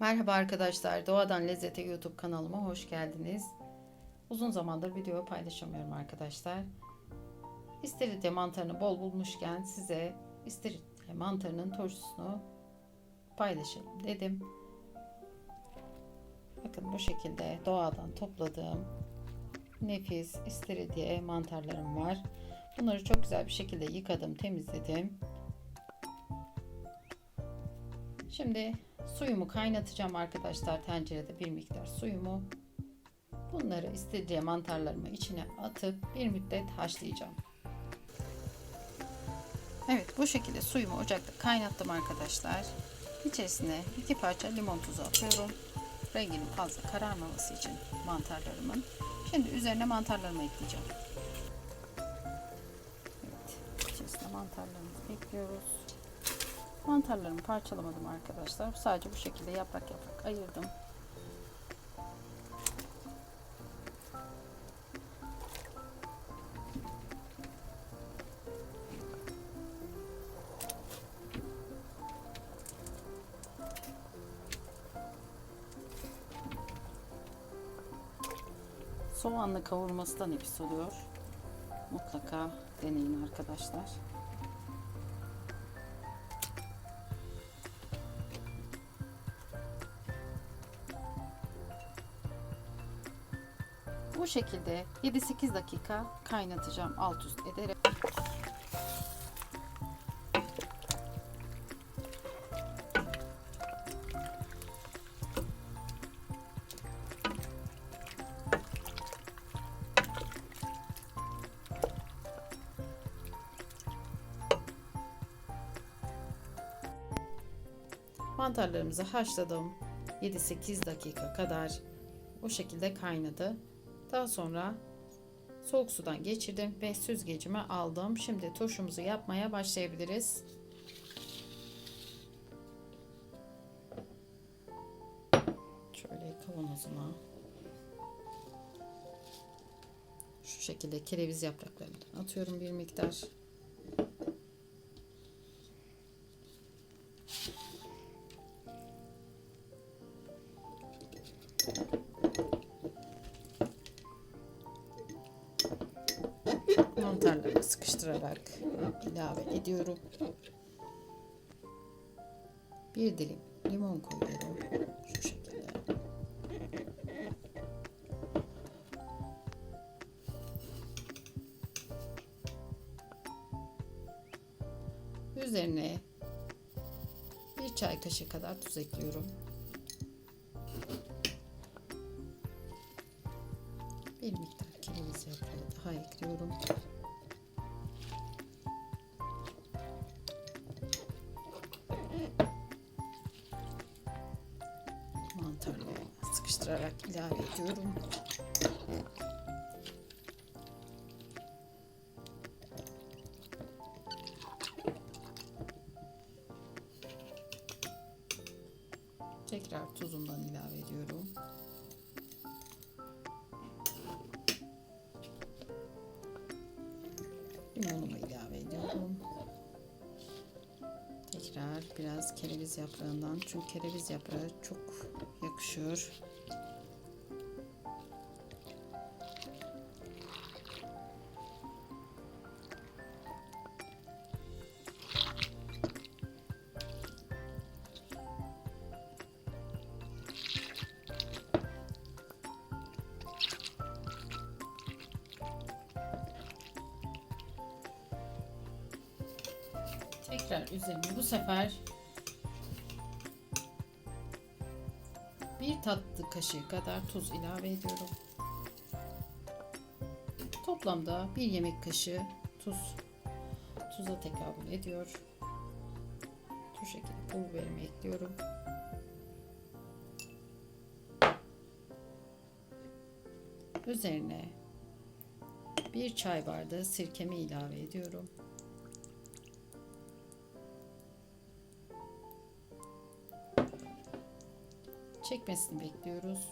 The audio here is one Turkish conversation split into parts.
Merhaba arkadaşlar, Doğadan Lezzete YouTube kanalıma hoş geldiniz. Uzun zamandır video paylaşamıyorum arkadaşlar. İstiridye mantarını bol bulmuşken size istiridye mantarının turşusunu paylaşalım dedim. Bakın bu şekilde doğadan topladığım nefis istiridye mantarlarım var. Bunları çok güzel bir şekilde yıkadım, temizledim. Şimdi suyumu kaynatacağım arkadaşlar tencerede bir miktar suyumu. Bunları istediğim mantarlarımı içine atıp bir müddet haşlayacağım. Evet bu şekilde suyumu ocakta kaynattım arkadaşlar. İçerisine iki parça limon tuzu atıyorum. Renginin fazla kararmaması için mantarlarımın. Şimdi üzerine mantarlarımı ekleyeceğim. Evet içerisine mantarlarımızı ekliyoruz. Mantarlarımı parçalamadım arkadaşlar. Sadece bu şekilde yaprak yaprak ayırdım. Soğanla kavurması da nefis oluyor. Mutlaka deneyin arkadaşlar. Bu şekilde 7-8 dakika kaynatacağım alt üst ederek. Mantarlarımızı haşladım. 7-8 dakika kadar bu şekilde kaynadı. Daha sonra soğuk sudan geçirdim ve süzgecime aldım. Şimdi turşumuzu yapmaya başlayabiliriz. Şöyle kavanozuma şu şekilde kereviz yapraklarından atıyorum bir miktar. mantarları sıkıştırarak ilave ediyorum. Bir dilim limon koyuyorum. Şu şekilde. Üzerine bir çay kaşığı kadar tuz ekliyorum. Bir miktar kereviz yaprağı daha ekliyorum. Sıkıştırarak ilave ediyorum. Tekrar tuzumdan ilave ediyorum. Limonumu ilave ediyorum. Tekrar biraz kereviz yaprağından çünkü kereviz yaprağı çok yakışıyor. Tekrar üzerine bu sefer bir tatlı kaşığı kadar tuz ilave ediyorum. Toplamda bir yemek kaşığı tuz tuza tekabül ediyor. Bu şekilde pul biberimi ekliyorum. Üzerine bir çay bardağı sirkemi ilave ediyorum. Çekmesini bekliyoruz.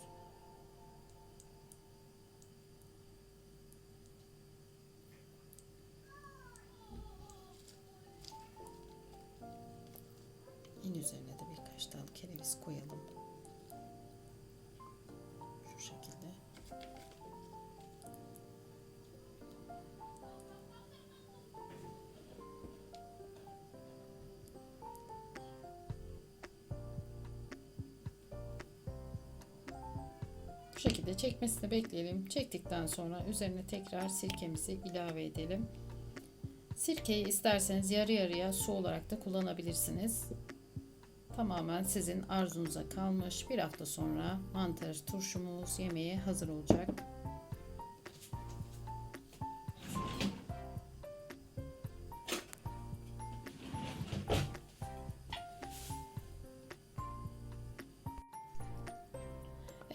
Yine üzerine de birkaç dal kereviz koyalım. Şekilde çekmesini bekleyelim. Çektikten sonra üzerine tekrar sirkemizi ilave edelim. Sirkeyi isterseniz yarı yarıya su olarak da kullanabilirsiniz. Tamamen sizin arzunuza kalmış. Bir hafta sonra mantar turşumuz yemeğe hazır olacak.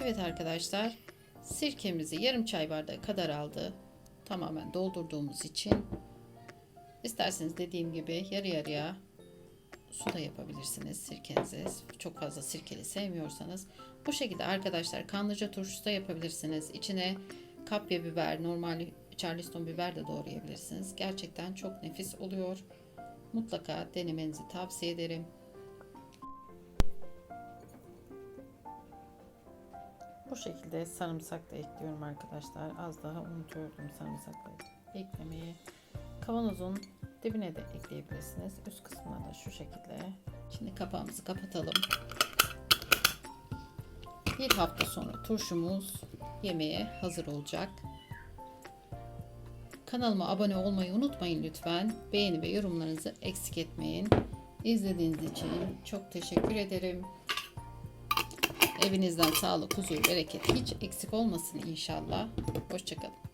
Evet arkadaşlar, sirkemizi yarım çay bardağı kadar aldı. Tamamen doldurduğumuz için isterseniz dediğim gibi yarı yarıya su da yapabilirsiniz sirkenizi. Çok fazla sirkeli sevmiyorsanız. Bu şekilde arkadaşlar kanlıca turşusu da yapabilirsiniz. İçine kapya biber, normal charleston biber de doğrayabilirsiniz. Gerçekten çok nefis oluyor. Mutlaka denemenizi tavsiye ederim. Bu şekilde sarımsak da ekliyorum arkadaşlar. Az daha unutuyordum sarımsakları eklemeyi. Kavanozun dibine de ekleyebilirsiniz. Üst kısmına da şu şekilde. Şimdi kapağımızı kapatalım. Bir hafta sonra turşumuz yemeğe hazır olacak. Kanalıma abone olmayı unutmayın lütfen. Beğeni ve yorumlarınızı eksik etmeyin. İzlediğiniz için çok teşekkür ederim. Evinizden sağlık, huzur, bereket hiç eksik olmasın inşallah. Hoşçakalın.